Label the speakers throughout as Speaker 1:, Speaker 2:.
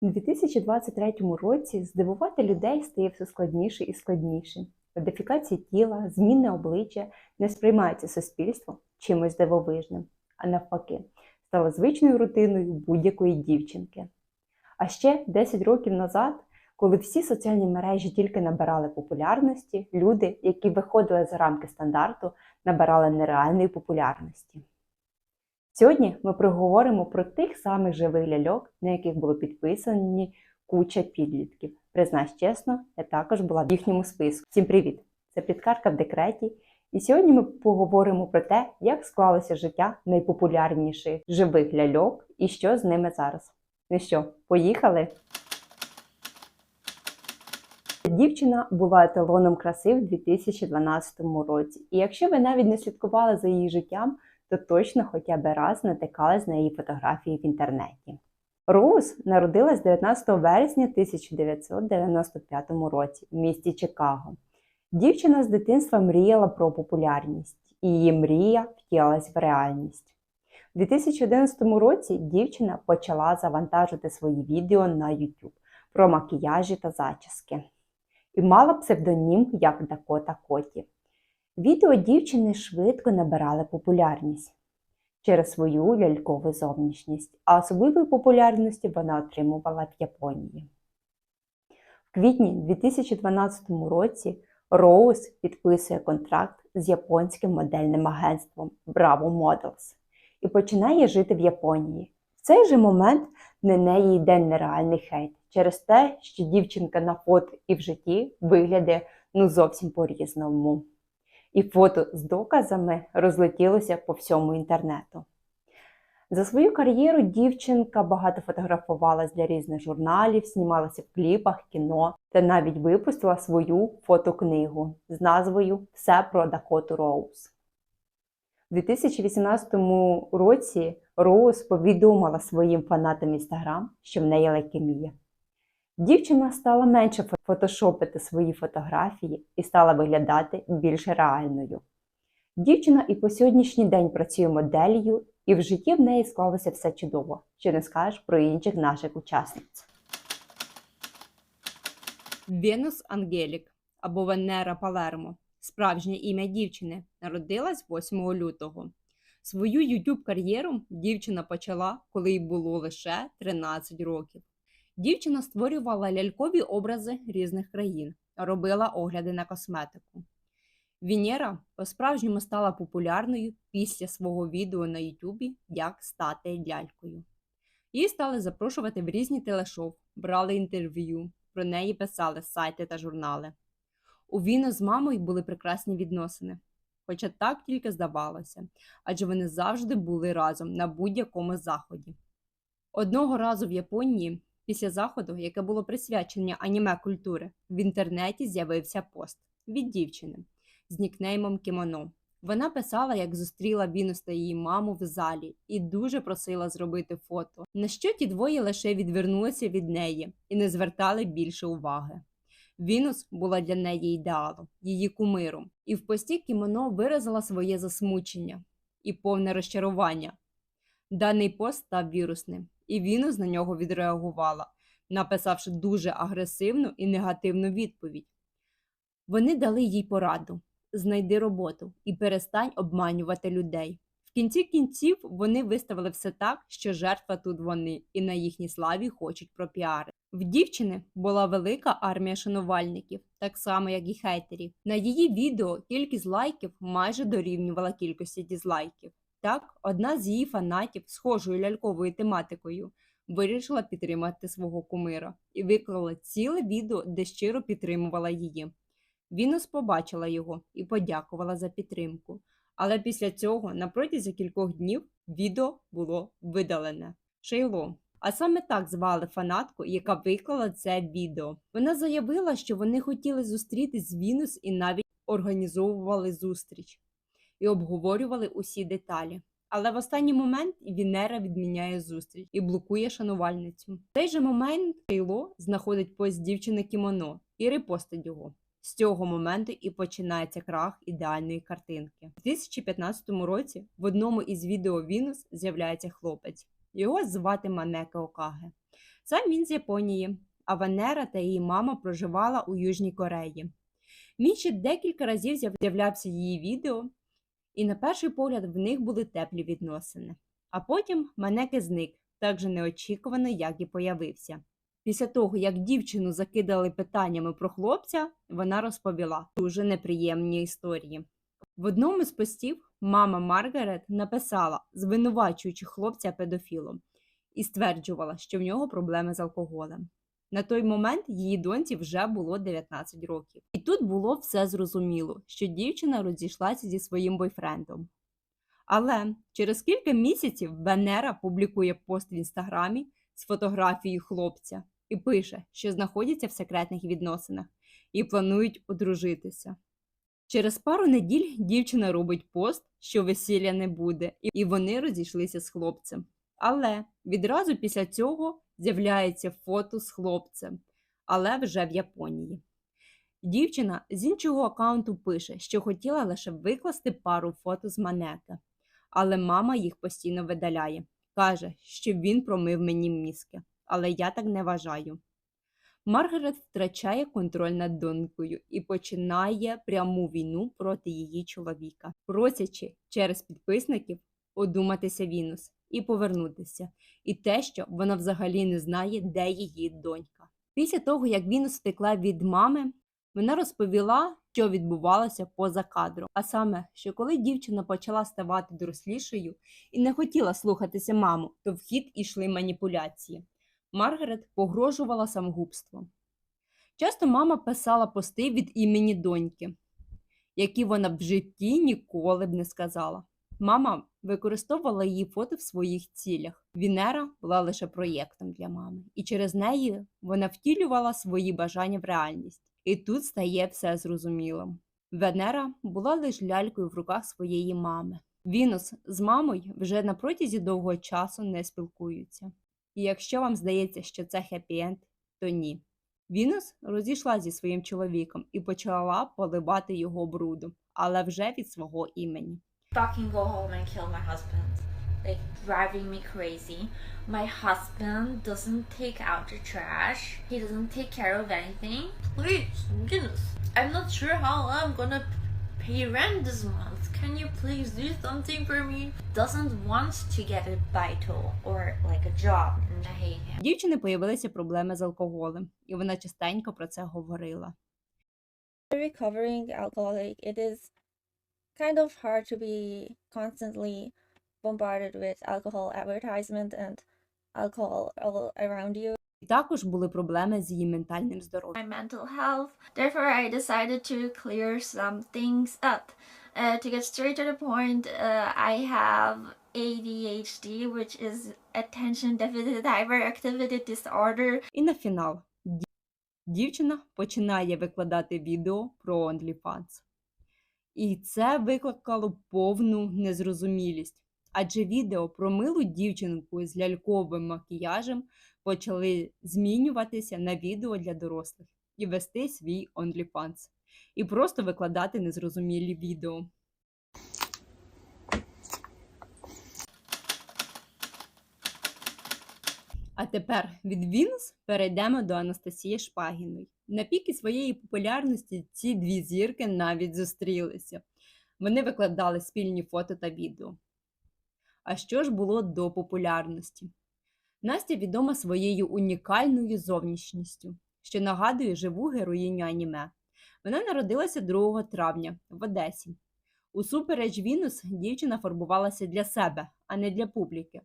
Speaker 1: У 2023 році здивувати людей стає все складніше і складніше. Модифікація тіла, змінне обличчя не сприймаються суспільством чимось дивовижним, а навпаки, стало звичною рутиною будь-якої дівчинки. А ще 10 років назад, коли всі соціальні мережі тільки набирали популярності, люди, які виходили за рамки стандарту, набирали нереальної популярності. Сьогодні ми проговоримо про тих самих живих ляльок, на яких було підписані куча підлітків. Признаюсь чесно, я також була в їхньому списку. Всім привіт! Це підкарка в декреті. І сьогодні ми поговоримо про те, як склалося життя найпопулярніших живих ляльок і що з ними зараз. Ну що, поїхали? Дівчина була еталоном краси в 2012 році. І якщо ви навіть не слідкували за її життям, то точно хоча б раз натикали з неї фотографії в інтернеті. Роуз народилась 19 вересня 1995 році в місті Чикаго. Дівчина з дитинства мріяла про популярність, і її мрія втілилась в реальність. У 2011 році дівчина почала завантажити свої відео на YouTube про макіяжі та зачіски і мала псевдонім як Дакота Коті. Відео дівчини швидко набирали популярність через свою лялькову зовнішність, а особливої популярності вона отримувала в Японії. В квітні 2012 році Роуз підписує контракт з японським модельним агентством Bravo Models і починає жити в Японії. В цей же момент на неї йде нереальний хейт через те, що дівчинка на фото і в житті виглядає ну зовсім по-різному і фото з доказами розлетілося по всьому інтернету. За свою кар'єру дівчинка багато фотографувалась для різних журналів, знімалася в кліпах, кіно та навіть випустила свою фотокнигу з назвою Все про Дакоту Роуз. У 2018 році Роуз повідомила своїм фанатам Інстаграм, що в неї лейкемія. Дівчина стала менше фотошопити свої фотографії і стала виглядати більш реальною. Дівчина і по сьогоднішній день працює моделлю, і в житті в неї склалося все чудово, що не скажеш про інших наших учасниць.
Speaker 2: Венус Ангелік або Венера Палермо справжнє ім'я дівчини, народилась 8 лютого. Свою youtube кар'єру дівчина почала, коли їй було лише 13 років. Дівчина створювала лялькові образи різних країн, робила огляди на косметику. Вінєра по-справжньому стала популярною після свого відео на Ютубі Як стати лялькою. Її стали запрошувати в різні телешоу, брали інтерв'ю, про неї писали сайти та журнали. У Віно з мамою були прекрасні відносини, хоча так тільки здавалося, адже вони завжди були разом на будь-якому заході. Одного разу в Японії Після заходу, яке було присвячення аніме культури, в інтернеті з'явився пост від дівчини з нікнеймом Кімоно. Вона писала, як зустріла Вінус та її маму в залі, і дуже просила зробити фото. На що ті двоє лише відвернулися від неї і не звертали більше уваги. Вінус була для неї ідеалом, її кумиром, і в пості кімоно виразила своє засмучення і повне розчарування. Даний пост став вірусним і Вінус на нього відреагувала, написавши дуже агресивну і негативну відповідь. Вони дали їй пораду знайди роботу і перестань обманювати людей. В кінці кінців вони виставили все так, що жертва тут вони, і на їхній славі хочуть пропіари. В дівчини була велика армія шанувальників, так само як і хейтерів. На її відео кількість лайків майже дорівнювала кількості дізлайків. Так, одна з її фанатів, схожою ляльковою тематикою, вирішила підтримати свого кумира і виклала ціле відео, де щиро підтримувала її. Вінус побачила його і подякувала за підтримку. Але після цього, на протязі кількох днів, відео було видалене. Шейло. А саме так звали фанатку, яка виклала це відео. Вона заявила, що вони хотіли зустрітись з Вінус і навіть організовували зустріч і обговорювали усі деталі. Але в останній момент Вінера відміняє зустріч і блокує шанувальницю. В той же момент Тейло знаходить пост дівчини кімоно і репостить його. З цього моменту і починається крах ідеальної картинки. У 2015 році в одному із відео Вінус з'являється хлопець. Його звати Манеке Окаге. Сам він з Японії, а Венера та її мама проживала у Южній Кореї. Він декілька разів з'являвся її відео, і на перший погляд в них були теплі відносини. А потім Манеки зник, так же неочікувано, як і появився. Після того, як дівчину закидали питаннями про хлопця, вона розповіла дуже неприємні історії. В одному з постів мама Маргарет написала, звинувачуючи хлопця педофілом, і стверджувала, що в нього проблеми з алкоголем. На той момент її доньці вже було 19 років. І тут було все зрозуміло, що дівчина розійшлася зі своїм бойфрендом. Але через кілька місяців Венера публікує пост в інстаграмі з фотографією хлопця і пише, що знаходяться в секретних відносинах і планують одружитися. Через пару неділь дівчина робить пост, що весілля не буде, і вони розійшлися з хлопцем. Але відразу після цього з'являється фото з хлопцем, але вже в Японії. Дівчина з іншого аккаунту пише, що хотіла лише викласти пару фото з манеки, але мама їх постійно видаляє. Каже, що він промив мені мізки, але я так не вважаю. Маргарет втрачає контроль над донькою і починає пряму війну проти її чоловіка, просячи через підписників одуматися Вінус і повернутися, і те, що вона взагалі не знає, де її донька. Після того, як Вінус втекла від мами, вона розповіла, що відбувалося поза кадром. А саме, що коли дівчина почала ставати дорослішою і не хотіла слухатися маму, то в хід ішли маніпуляції. Маргарет погрожувала самогубством. Часто мама писала пости від імені доньки, які вона в житті ніколи б не сказала. Мама використовувала її фото в своїх цілях. Вінера була лише проєктом для мами, і через неї вона втілювала свої бажання в реальність. І тут стає все зрозумілим. Венера була лише лялькою в руках своєї мами. Вінус з мамою вже на протязі довгого часу не спілкуються. І якщо вам здається, що це хеппі-енд, то ні. Вінус розійшла зі своїм чоловіком і почала поливати його брудом, але вже від свого імені.
Speaker 3: fucking go home and kill my husband. Like driving me crazy. My husband doesn't take out the trash. He doesn't take care of anything. Please, goodness. I'm not sure how I'm gonna pay rent this month. Can you please do something for me? Doesn't want to get a Baito or like a job and I hate him.
Speaker 2: В дівчини появилися проблеми з алкоголем, і вона частенько про це говорила.
Speaker 4: recovering alcoholic, it is kind of hard to be constantly bombarded with alcohol advertisement and alcohol all around you.
Speaker 2: І також були проблеми з її ментальним здоров'ям.
Speaker 3: my mental health. Therefore, I decided to clear some things up. Uh, to get straight to the point, uh, I have ADHD, which is attention deficit hyperactivity disorder.
Speaker 2: І на фінал ді- дівчина починає викладати відео про OnlyFans. І це викликало повну незрозумілість. Адже відео про милу дівчинку з ляльковим макіяжем почали змінюватися на відео для дорослих і вести свій OnlyFans. І просто викладати незрозумілі відео. А тепер від Вінус перейдемо до Анастасії Шпагіної. На піки своєї популярності ці дві зірки навіть зустрілися. Вони викладали спільні фото та відео. А що ж було до популярності? Настя відома своєю унікальною зовнішністю, що нагадує живу героїню аніме. Вона народилася 2 травня в Одесі. Усупереч Вінус дівчина фарбувалася для себе, а не для публіки.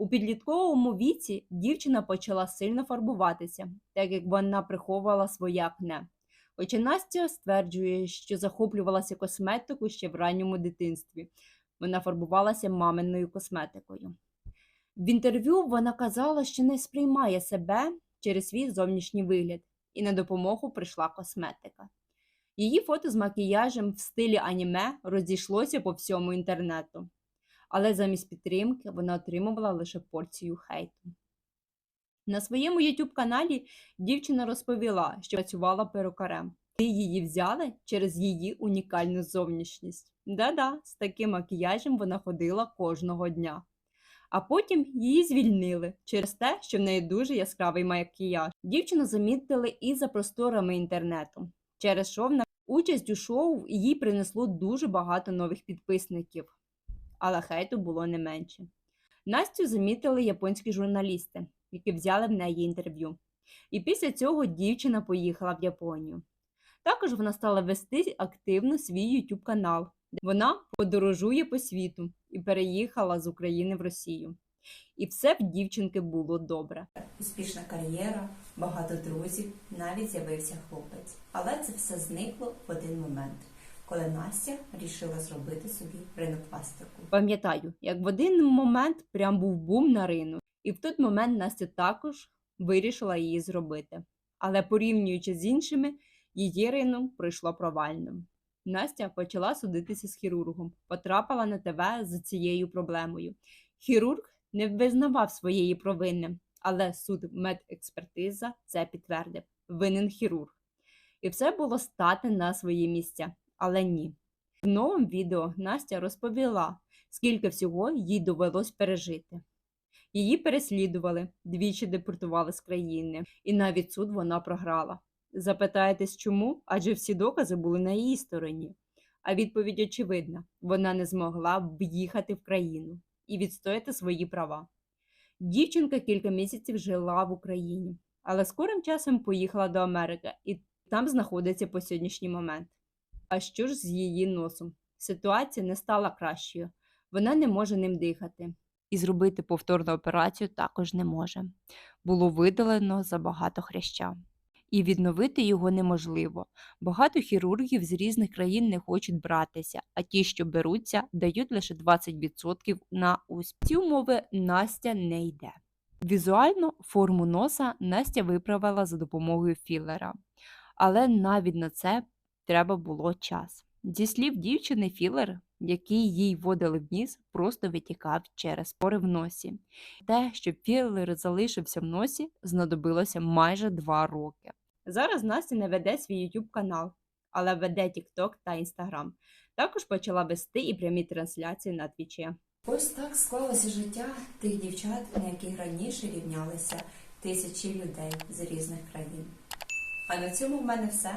Speaker 2: У підлітковому віці дівчина почала сильно фарбуватися, так як вона приховувала своє акне. Хоча Настя стверджує, що захоплювалася косметикою ще в ранньому дитинстві. Вона фарбувалася маминою косметикою. В інтерв'ю вона казала, що не сприймає себе через свій зовнішній вигляд, і на допомогу прийшла косметика. Її фото з макіяжем в стилі аніме розійшлося по всьому інтернету але замість підтримки вона отримувала лише порцію хейту. На своєму YouTube каналі дівчина розповіла, що працювала перукарем. І її взяли через її унікальну зовнішність. Да-да, з таким макіяжем вона ходила кожного дня. А потім її звільнили через те, що в неї дуже яскравий макіяж. Дівчину замітили і за просторами інтернету, через що вона участь у шоу їй принесло дуже багато нових підписників, але хейту було не менше. Настю замітили японські журналісти, які взяли в неї інтерв'ю. І після цього дівчина поїхала в Японію. Також вона стала вести активно свій YouTube канал. де Вона подорожує по світу і переїхала з України в Росію. І все в дівчинки було добре.
Speaker 1: Успішна кар'єра, багато друзів, навіть з'явився хлопець. Але це все зникло в один момент, коли Настя вирішила зробити собі ринопластику.
Speaker 2: Пам'ятаю, як в один момент прям був бум на ринок, і в той момент Настя також вирішила її зробити. Але порівнюючи з іншими, її ринок пройшло провальним. Настя почала судитися з хірургом, потрапила на ТВ з цією проблемою. Хірург не визнавав своєї провини, але суд медекспертиза це підтвердив. Винен хірург. І все було стати на свої місця, але ні. В новому відео Настя розповіла, скільки всього їй довелось пережити. Її переслідували, двічі депортували з країни, і навіть суд вона програла. Запитаєтесь чому? Адже всі докази були на її стороні. А відповідь очевидна: вона не змогла в'їхати в країну і відстояти свої права. Дівчинка кілька місяців жила в Україні, але скорим часом поїхала до Америки і там знаходиться по сьогоднішній момент. А що ж з її носом? Ситуація не стала кращою, вона не може ним дихати. І зробити повторну операцію також не може. Було видалено забагато хряща. І відновити його неможливо. Багато хірургів з різних країн не хочуть братися, а ті, що беруться, дають лише 20% на успіх. Ці умови Настя не йде. Візуально форму носа Настя виправила за допомогою філера, але навіть на це треба було час. Зі слів дівчини, філер, який їй вводили в ніс, просто витікав через пори в носі. Те, щоб філер залишився в носі, знадобилося майже два роки. Зараз Настя не веде свій YouTube канал, але веде TikTok та Instagram. Також почала вести і прямі трансляції на твічі.
Speaker 1: Ось так склалося життя тих дівчат, на яких раніше рівнялися тисячі людей з різних країн. А на цьому в мене все.